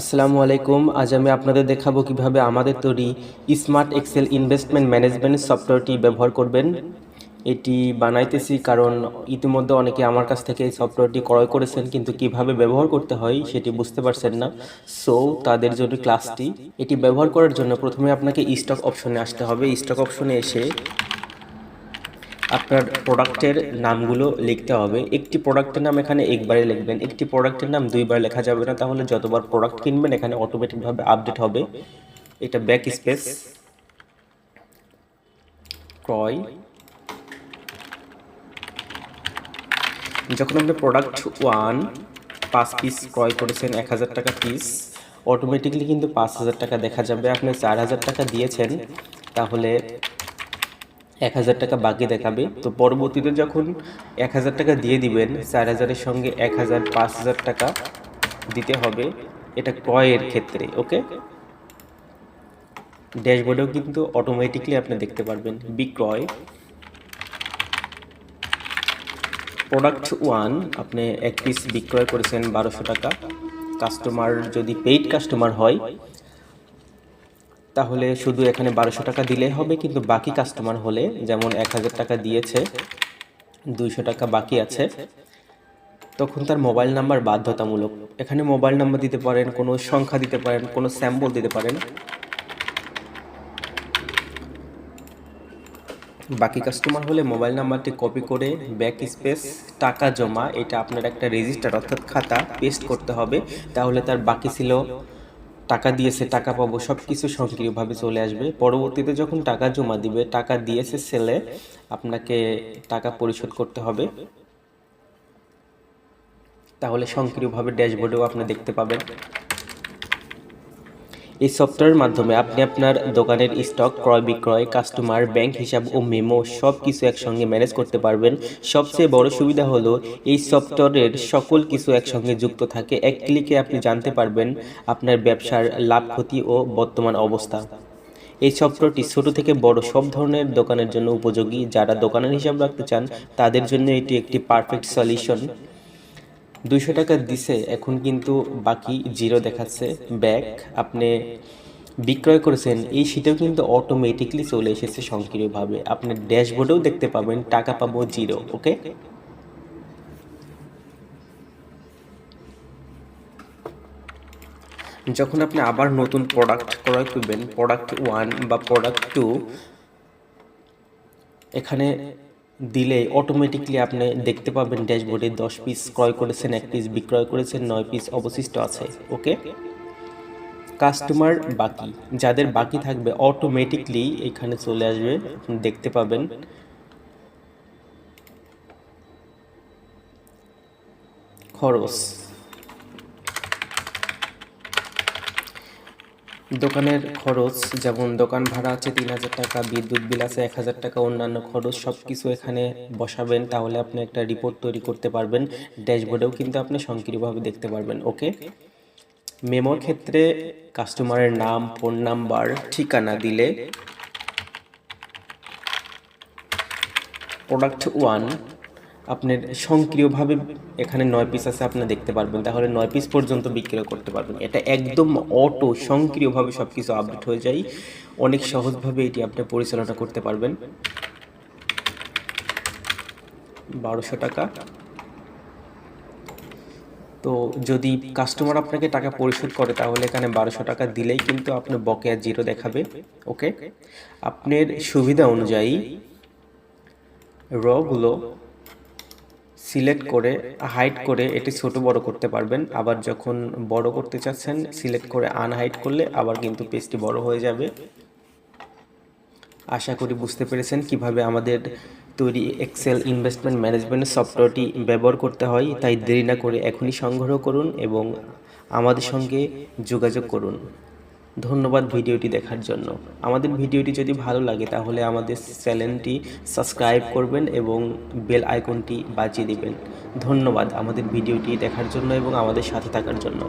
আসসালামু আলাইকুম। আজ আমি আপনাদের দেখাবো কীভাবে আমাদের তৈরি স্মার্ট এক্সেল ইনভেস্টমেন্ট ম্যানেজমেন্ট সফটওয়্যারটি ব্যবহার করবেন। এটি বানাইতেছি কারণ ইতিমধ্যে অনেকে আমার কাছ থেকে এই সফটওয়্যারটি ক্রয় করেছেন, কিন্তু কীভাবে ব্যবহার করতে হয় সেটি বুঝতে পারছেন না। সো তাদের জন্য ক্লাসটি এটি ব্যবহার করার জন্য প্রথমে আপনাকে স্টক অপশনে আসতে হবে। স্টক অপশনে এসে আপনার প্রোডাক্টের নামগুলো লিখতে হবে। একটি প্রোডাক্টের নাম এখানে একবারে লিখবেন। একটি প্রোডাক্টের নাম দুইবার লেখা যাবে না। তাহলে যতবার প্রোডাক্ট কিনবেন, এখানে অটোমেটিকভাবে আপডেট হবে। এটা ব্যাক স্পেস ক্রয়। যখন আপনি প্রোডাক্ট ওয়ান পাঁচ পিস ক্রয় করেছেন, এক হাজার টাকা পিস অটোমেটিকলি কিন্তু পাঁচ হাজার টাকা দেখা যাবে। আপনি চার হাজার টাকা দিয়েছেন, তাহলে এক হাজার টাকা বাকি দেখাবে। তো পরবর্তীতে যখন এক হাজার টাকা দিয়ে দিবেন, চার হাজারের সঙ্গে এক হাজার, পাঁচ হাজার টাকা দিতে হবে। এটা ক্রয়ের ক্ষেত্রে, ওকে? ড্যাশবোর্ডেও কিন্তু অটোমেটিকলি আপনি দেখতে পারবেন, বিক্রয়। প্রোডাক্ট ওয়ান আপনি এক পিস বিক্রয় করেছেন বারোশো টাকা। কাস্টমার যদি পেইড কাস্টমার হয় তাহলে শুধু এখানে বারোশো টাকা দিলেই হবে, কিন্তু বাকি কাস্টমার হলে যেমন এক হাজার টাকা দিয়েছে, দুইশো টাকা বাকি আছে, তখন তার মোবাইল নাম্বার বাধ্যতামূলক। এখানে মোবাইল নাম্বার দিতে পারেন, কোনো সংখ্যা দিতে পারেন, কোনো স্যাম্পল দিতে পারেন। বাকি কাস্টমার হলে মোবাইল নাম্বারটি কপি করে ব্যাক স্পেস টাকা জমা, এটা আপনার একটা রেজিস্টার অর্থাৎ খাতা পেস্ট করতে হবে, তাহলে তার বাকি ছিল টাকা দিয়েছে টাকা পাবো সব কিছু সক্রিয়ভাবে চলে আসবে। পরবর্তীতে যখন টাকা জমা দিবে, টাকা দিয়েছে সেলে আপনাকে টাকা পরিশোধ করতে হবে। তাহলে সক্রিয়ভাবে ড্যাশবোর্ডেও আপনি দেখতে পাবেন। এই সফটওয়্যারের মাধ্যমে আপনি আপনার দোকানের স্টক ক্রয় বিক্রয় কাস্টমার ব্যাংক হিসাব ও মেমো সব কিছু একসঙ্গে ম্যানেজ করতে পারবেন। সবচেয়ে বড় সুবিধা হলো এই সফটওয়্যারের সকল কিছু একসঙ্গে যুক্ত থাকে। এক ক্লিকে আপনি জানতে পারবেন আপনার ব্যবসার লাভ, ক্ষতি ও বর্তমান অবস্থা। এই সফটওয়্যারটি ছোট থেকে বড় সব ধরনের দোকানের জন্য উপযোগী। যারা দোকানের হিসাব রাখতে চান, তাদের জন্য এটি একটি পারফেক্ট সলিউশন দুইশো টাকা দিছে, এখন কিন্তু বাকি জিরো দেখাচ্ছে। ব্যাক আপনি বিক্রয় করেছেন, এই শীটেও কিন্তু অটোমেটিকলি চলে এসেছে সক্রিয়ভাবে আপনার ড্যাশবোর্ডেও দেখতে পাবেন, টাকা পাবো জিরো, ওকে? যখন আপনি আবার নতুন প্রোডাক্ট ক্রয় করবেন প্রোডাক্ট ওয়ান বা প্রোডাক্ট টু এখানে দিলে অটোমেটিকলি আপনি দেখতে পাবেন ড্যাশবোর্ডে দশ পিস ক্রয় করেছেন, এক পিস বিক্রয় করেছেন, নয় পিস অবশিষ্ট আছে ওকে কাস্টমার বাকি, যাদের বাকি থাকবে অটোমেটিকলি এখানে চলে আসবে, দেখতে পাবেন। খরচ। দোকানের খরচ, যেমন দোকান ভাড়া আছে তিন হাজার টাকা, বিদ্যুৎ বিল আছে এক হাজার টাকা, অন্যান্য খরচ সব কিছু এখানে বসাবেন, তাহলে আপনি একটা রিপোর্ট তৈরি করতে পারবেন। ড্যাশবোর্ডেও কিন্তু আপনি সক্রিয়ভাবে দেখতে পারবেন, ওকে? মেমোর ক্ষেত্রে কাস্টমারের নাম, ফোন নাম্বার, ঠিকানা দিলে প্রোডাক্ট ওয়ান আপনার সক্রিয়ভাবে এখানে নয় পিস আছে আপনি দেখতে পারবেন। তাহলে নয় পিস পর্যন্ত বিক্রয় করতে পারবেন। এটা একদম অটো সক্রিয়ভাবে সব কিছু আপডেট হয়ে যায়। অনেক সহজভাবে এটি আপনি পরিচালনা করতে পারবেন। বারোশো টাকা। তো যদি কাস্টমার আপনাকে টাকা পরিশোধ করে, তাহলে এখানে বারোশো টাকা দিলেই কিন্তু আপনার বকেয়া জিরো দেখাবে। ওকে আপনার সুবিধা অনুযায়ী, রগুলো সিলেক্ট করে হাইড করে এটি ছোট বড় করতে পারবেন। আবার যখন বড় করতে চাচ্ছেন সিলেক্ট করে আনহাইড করলে আবার কিন্তু পেজটি বড় হয়ে যাবে। আশা করি বুঝতে পেরেছেন কীভাবে আমাদের তৈরি এক্সেল ইনভেস্টমেন্ট ম্যানেজমেন্ট সফটওয়্যারটি ব্যবহার করতে হয়। তাই দেরি না করে এখনই সংগ্রহ করুন এবং আমাদের সঙ্গে যোগাযোগ করুন। ধন্যবাদ ভিডিওটি দেখার জন্য। আমাদের ভিডিওটি যদি ভালো লাগে, তাহলে আমাদের চ্যানেলটি সাবস্ক্রাইব করবেন এবং বেল আইকনটি বাজিয়ে দেবেন। ধন্যবাদ আমাদের ভিডিওটি দেখার জন্য এবং আমাদের সাথে থাকার জন্য।